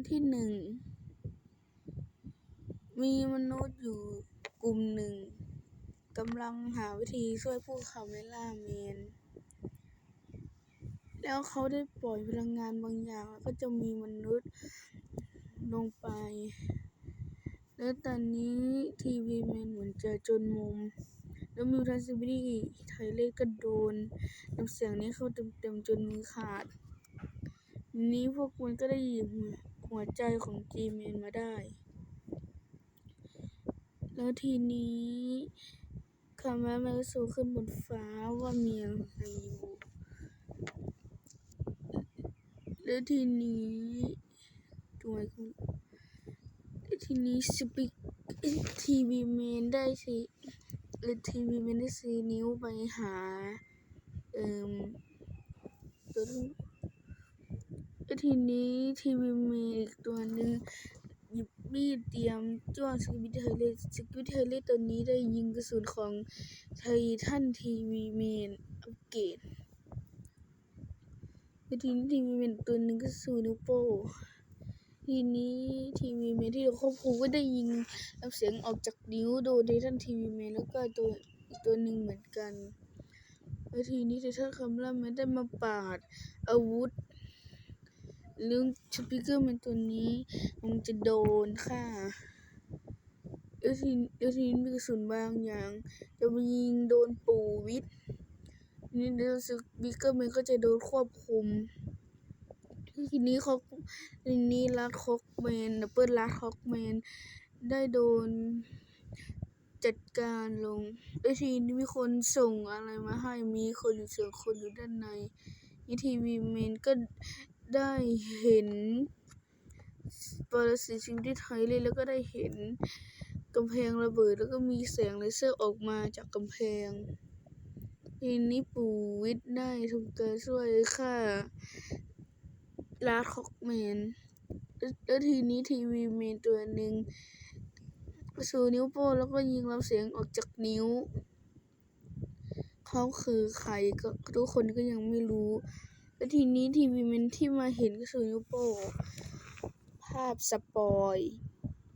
วันที่หนึ่ง มีมนุษย์อยู่กลุ่มหนึ่งกำลังหาวิธีช่วยพวกเขาไมล่าเมน แล้วเขาได้ปล่อยพลังงานบางอย่างแล้วก็จะมีมนุษย์ลงไป แล้วตอนนี้ทีวีแมนเหมือนจะจนมุม แล้วมิวทันซิบิลี่ไทเลสก็โดนน้ำเสียงนี้เข้าเต็มๆจนมือขาด นี้พวกมันก็ได้ยิบ หัวใจของจีแมนมาได้ แล้วทีนี้คามาแมกสูขึ้นบนฟ้าว่ามีอะไรอยู่แล้วทีนี้ตัวคุณทีนี้สปิกทีวีแมนได้สิหรือทีวีแมนได้ซื้อนิ้วไปหา เอ่มตัว ทีนี้ทีวีมนอีกตัวหนึ่งหยิบมีดเตรียมจ้วงสกิบิเทเลสสกิบิเทเลสตัวนี้ได้ยิงกระสุนของไททันทีวีแมนอัปเกรดแล้วทีนี้ทีวีแมนตัวหนึ่งก็สู้นิ้วโป้ทีนี้ทีวีแมนที่เราควบคุมก็ได้ยิงรับเสียงออกจากนิ้วโดนไททันทีวีแมนแล้วก็ตัวอีกตัวหนึ่งเหมือนกันแล้วทีนี้ไททันคัมล่าแมนได้มาปาดอาวุธ เรื่องสปิเกอร์แมนตัวนี้มันจะโดนฆ่าแล้วทีแล้วทีนี้มีกระสุนบางอย่าง จะมายิงโดนปู่วิทย์นี่เดสปิเกอร์แมนก็จะโดนควบคุมทีนี้เขาทีนี้ลัดคอกแมนดับเบิลลัดคอกแมนได้โดนจัดการลงแล้วทีนี้มีคนส่งอะไรมาให้มีคนอยู่เสียงคนอยู่ด้านในนี่ทีวีแมนก็ ได้เห็นปรสิตสิ่งที่ไทยเลยแล้วก็ได้เห็นกำแพงระเบิดแล้วก็มีแสงเลเซอร์ออกมาจากกำแพงทีนี้ปู่วิทย์ได้ทำการช่วยฆ่าลาดคอกแมนแล้วทีนี้ทีวีแมนตัวหนึ่งชูนิ้วโป้งแล้วก็ยิงลำเสียงออกจากนิ้วเขาคือใครก็ทุกคนก็ยังไม่รู้ แล้วทีนี้ทีวีเมนที่มาเห็นก็คือนิ้วโป้งภาพสปอย